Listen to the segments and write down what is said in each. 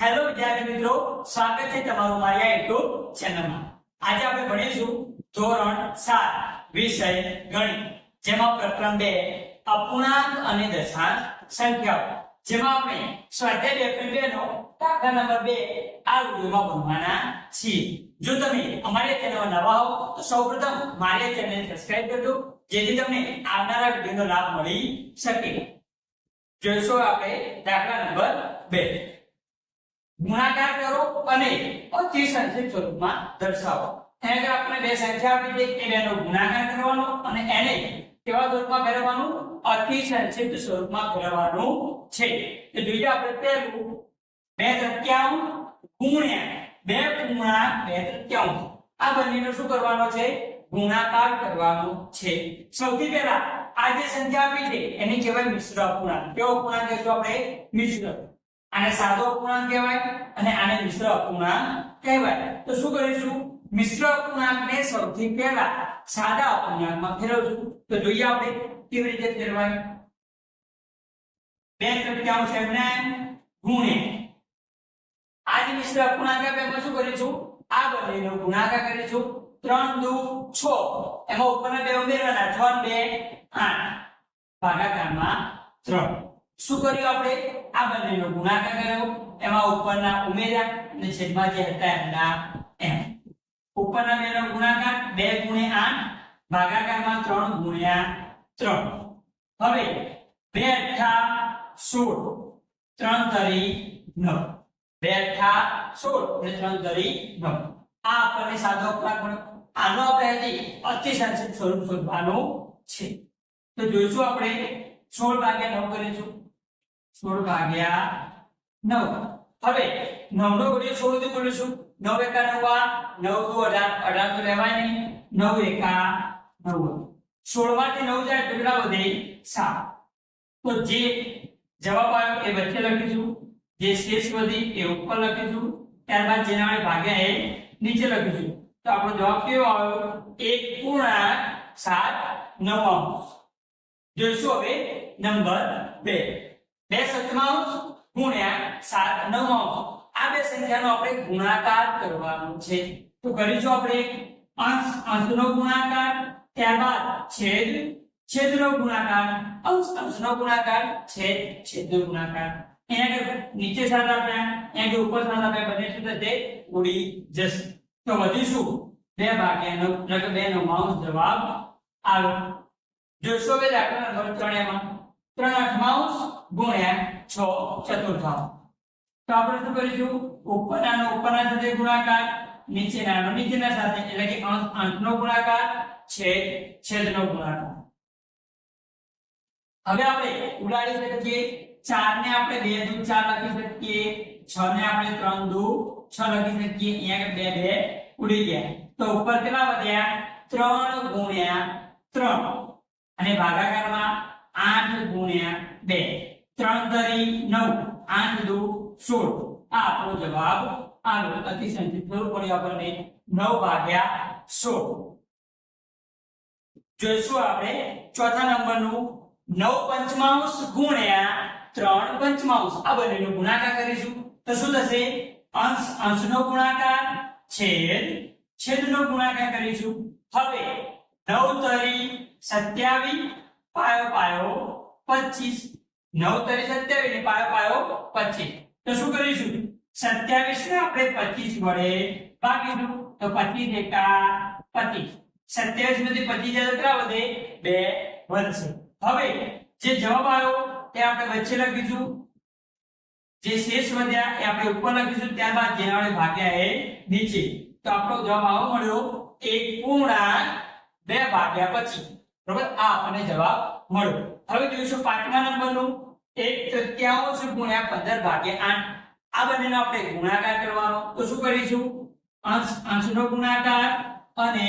Hello વિદ્યાર્થી મિત્રો, સ્વાગત છે તમારું મારિયા યુટ્યુબ ચેનલમાં આજે આપણે ભણીશું ધોરણ સાત, વિષય ગણિત, જેમાં પ્રકરણ બે, અપૂર્ણાંક અને દશાંશ સંખ્યાઓ. જેમાં આપણે સ્વાધ્યાય પોઈન્ટ બે નો દાખલા નંબર બે આ વિડિયોમાં ભણવાના છીએ. જો તમે અમારી ચેનલમાં નવા હો તો સૌપ્રથમ મારી ચેનલને સબસ્ક્રાઇબ કરજો, જેથી તમને આવનારા વિડિયોનો લાભ મળી શકે. જોઈશું આપણે દાખલા નંબર બે. ગુણાકાર કરો અને પછી સંક્ષિપ્ત સ્વરૂપમાં દર્શાવો. એને આગળ આપણે બે સંખ્યા આપી છે એ બેનો ગુણાકાર કરવાનો અને એને કેવા સ્વરૂપમાં ફેરવવાનું? અતિ સંક્ષિપ્ત સ્વરૂપમાં ફેરવવાનું છે. તો જોઈએ આપણે પહેલું બે તૃતીયાંશ ગુણ્યા બે પૂર્ણાંક બે તૃતીયાંશ. આ બંનેનો શું કરવાનો છે? ગુણાકાર કરવાનો છે. સૌથી પહેલા આ જે સંખ્યા આપી છે, એને કહેવાય મિશ્ર અપૂર્ણાંક. કેવો અપૂર્ણાંક કહેશું આપણે? મિશ્ર. આને સાદો અપૂર્ણાંક કહેવાય અને આને મિશ્ર અપૂર્ણાંક કહેવાય. તો શું કરીશું? મિશ્ર અપૂર્ણાંકને સૌથી પહેલા સાદા અપૂર્ણાંકમાં ફેરવશું. તો જોઈએ આપણે કેવી રીતે ફેરવાય. બે તૃતીયાંશ એમને ગુણ્યા આ જે મિશ્ર અપૂર્ણાંક આપે એમાં શું કરીશું? આ બંનેનો ગુણાકાર કરીશું. ત્રણ દુ છ. એમાં ઉપરના બે ઉમેરવાના. છ બે, આઠ. ભાગાકારમાં ત્રણ. શું કર્યું આપણે? આ બંનેનો ગુણાકાર કર્યો. એમાં ઉપરના ઉમેર્યા અને છેદમાં જે હતા એમના એમ. ઉપરના બેનો ગુણાકાર બે ગુણ્યા આઠ, ભાગાકારમાં ત્રણ ગુણ્યા ત્રણ. હવે બે અઠ્ઠા સોળ, ત્રણ તરી નવ. બે અઠ્ઠા સોળ અને ત્રણ તરી નવ. આ આપણને સાદો અપૂર્ણાંક મળ્યો. આનો આપણે અતિ સંક્ષિપ્ત સ્વરૂપ શોધવાનું છે. તો જોઈશું આપણે સોળ ભાગ્યા નવ કરીશું. સોળ ભાગ્યા નવ. હવે નવ નો ઘડીએ સોળથી બોલીશું નવ એકા નવ નવ દુ અઢાર. અઢાર તો રહેવાય નહીં. નવ એકા નવ સોળમાંથી નવ જાય તો વધે? સાત. તો જે જવાબ આવ્યો એ વચ્ચે લખીશું જે શેષ વધી એ ઉપર લખીશું ત્યારબાદ જેના વડે ભાગ્યા એ નીચે લખીશું તો આપણો જવાબ કેવો આવ્યો? એક પૂર્ણાંક સાત નવાંશ જોઈશું હવે નંબર બે. બે સત્તાંશ ગુણ્યા સાત નવાંશ આ બે સંખ્યાનો આપણે ગુણાકાર કરવાનો છે. તો કરીશું આપણે અંશ, અંશનો ગુણાકાર, ત્યારબાદ છેદ, છેદનો ગુણાકાર, અંશ, અંશનો ગુણાકાર, છેદ, છેદનો ગુણાકાર. અહીંયા કે નીચે સાત આપ્યા અહીંયા કે ઉપર સાત આપ્યા બંને શું થશે? ઉડી જશે. તો વધીશું. બે ભાગ્યા નવ એટલે બે નો માઉસ જવાબ આવ્યો જોશો કે દાખલા નંબર ત્રણ એમાં ત્રણ અઠમાંશ ગુણ્યા છ ચતુર્થાંશ. તો આપણે શું કરીશું? ઉપરનાનો ઉપરના સાથે ગુણાકાર નીચેનાનો નીચેના સાથે, એટલે કે અંશ અંશનો ગુણાકાર, છેદ, છેદનો ગુણાકાર. હવે આપણે ઉડાડી શકીએ. ચાર ને આપણે બે દુ ચાર લખી શકીએ. છ ને આપણે ત્રણ દુ છ લખી શકીએ. અહીંયા બે બે ઉડી ગયા. તો ઉપર કેટલા વધ્યા? ત્રણ ગુણ્યા ત્રણ. અને ભાગાકારમાં આઠ ગુણ્યા બે. ત્રણ નવ, આઠ દુ, સોળ. આ આપણો જવાબ આવ્યો અતિ સંક્ષિપ્ત પડ્યું આપણને નવ ભાગ્યા સોળ. જોઈશું આપણે ચોથા નંબરનું નવ પંચમાંશ ગુણ્યા ત્રણ પંચમાંશ. આ બંનેનો ગુણાકાર કરીશું. તો શું થશે? અંશ, અંશનો ગુણાકાર, છેદ, છેદનો ગુણાકાર કરીશું. હવે નવ તરી સત્યાવીસ, પાયો પાયો, પચીસ. નવ તરી સત્યાવીસ ને પાયો પાયો પચીસ. તો શું કરીશું? સત્યાવીસ ને આપણે પચીસ વડે ભાગીશું. તો પચીસ એકા પચીસ. સત્યાવીસમાંથી પચીસ કેટલા વધે, બે વધશે. હવે જે જવાબ આવ્યો તે આપણે વચ્ચે લખીશું. જે શેષ વધ્યા એ આપણે ઉપર લખીશું. ત્યારબાદ જેના વડે ભાગ્યા એ નીચે. તો આપણો જવાબ આવો મળ્યો. એક પૂર્ણાંક બે ભાગ્યા પછી બરોબર? આ આપણને જવાબ મળ્યો. હવે જોઈશું પાંચમા નંબરનું. એક તૃતીયાંશ ગુણ્યા પંદર ભાગ્યા આઠ. આ બંનેનો આપણે ગુણાકાર કરવાનો. તો શું કરીશું? અંશ, અંશનો ગુણાકાર અને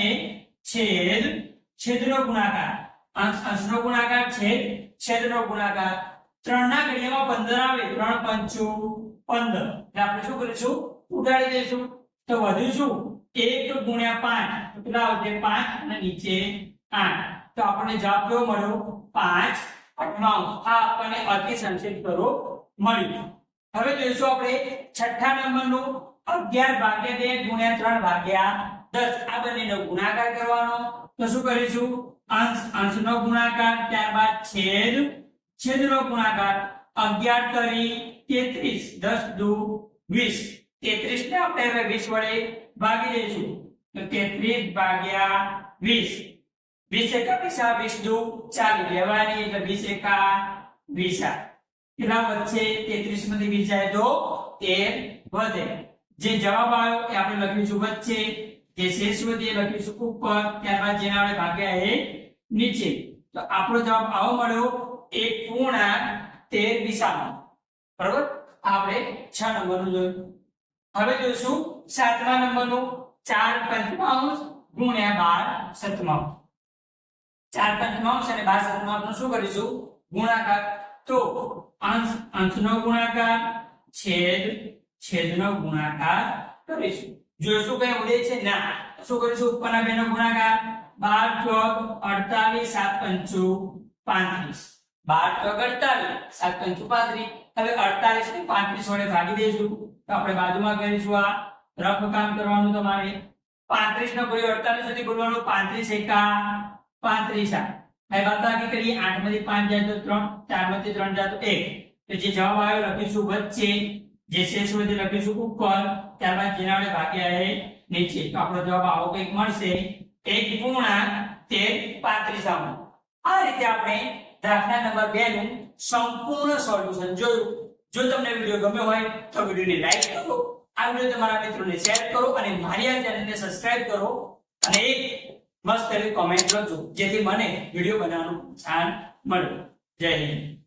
છેદ, છેદનો ગુણાકાર. અંશ, અંશનો ગુણાકાર, છેદ, છેદનો ગુણાકાર. ત્રણના ઘડિયામાં પંદર આવે, ત્રણ પંચુ પંદર. એટલે આપણે શું કરીશું? ઉડાડી દઈશું. તો વધીશું. એક ગુણ્યા પાંચ. કેટલા આવશે? પાંચ અને નીચે આઠ. તો આપણને જવાબ કેવો મળ્યો? પાંચ, અઠ્ઠાણું. આ આપણને અતિ સંક્ષિપ્ત સ્વરૂપ મળ્યું. હવે જોઈશું આપણે છઠ્ઠા નંબરનું અગિયાર ભાગ્યા બે ગુણ્યા ત્રણ ભાગ્યા દસ. આ બંનેનો ગુણાકાર કરવાનો. તો શું કરીશું? અંશ, અંશનો ગુણાકાર, ત્યારબાદ છેદ. છેદનો ગુણાકાર, અગિયાર તરી તેત્રીસ. દસ, દુ, વીસ. તેત્રીસ ને આપણે હવે વીસ વડે ભાગી દઈશું. તો તેત્રીસ ભાગ્યા વીસ. વીસ એકા પૈસા વીસ દુ ચાલી લેવાની એટલે વીસ એકા વીસા. કેટલા વધશે તેત્રીસમાંથી વીસ જાય તો તેર વધે. જે જવાબ આવ્યો એ આપણે લખીશું વચ્ચે જે શેષ વધે એ લખીશું ઉપર. ત્યારબાદ જેને આપણે ભાગ્યા એ નીચે. તો આપણો જવાબ આવો મળ્યો એક પૂર્ણાંક તેર દિશામાં બરોબર? આપણે છ નંબરનું જોયું. હવે જોઈશું સાતમા નંબરનું ચાર પંચમાંશ ગુણ્યા બાર સતમાંશ. ચાર પંચમાંશ અને બાર સતમાંશનું શું કરીશું? ગુણાકાર. તો અંશ, અંશનો ગુણાકાર, છેદ, છેદનો ગુણાકાર કરીશું. જોઈશું કઈ ઉડે છે? ના. શું કરીશું? ઉપરના બેનો ગુણાકાર. બાર ચોક અડતાલીસ, સાત પંચુ પાંત્રીસ. બાર ચોક અડતાલીસ, સાત પંચુ પાંત્રીસ. હવે અડતાલીસ ને પાંત્રીસ વડે ભાગી દઈશું. તો આપણે બાજુમાં કરીશું આ રફ કામ કરવાનું તમારે. પાંત્રીસ નો ગુણ્યો અડતાલીસ સુધી ગુણવાનું પાંત્રીસ એકા. પાંત્રીસ આ. હવે કરીએ આઠમાંથી પાંચ જાય તો ત્રણ ચારમાંથી ત્રણ જાય તો એક. તો જે જવાબ આવ્યો, લખીશું વચ્ચે. જે શેષ વધે લખીશું ઉપર ત્યારબાદ જેના વડે ભાગ્યા એ નીચે. તો આપણો જવાબ આવો કંઈક મળશે. એક પૂર્ણાંક તેર પાંત્રીસ આવવાનો આ રીતે આપણે સંપૂર્ણ સોલ્યુશન જોયું. જો તમને વીડિયો ગમ્યો હોય, તો વિડીયોને લાઈક કરો. આ વીડિયો તમારા મિત્રોને શેર કરો અને મારી આ ચેનલને સબસ્ક્રાઇબ કરો. અને એક મસ્ત એવી કોમેન્ટ લખજો જેથી મને વીડિયો બનાવવાનું સ્થાન મળે. જય હિન્દ.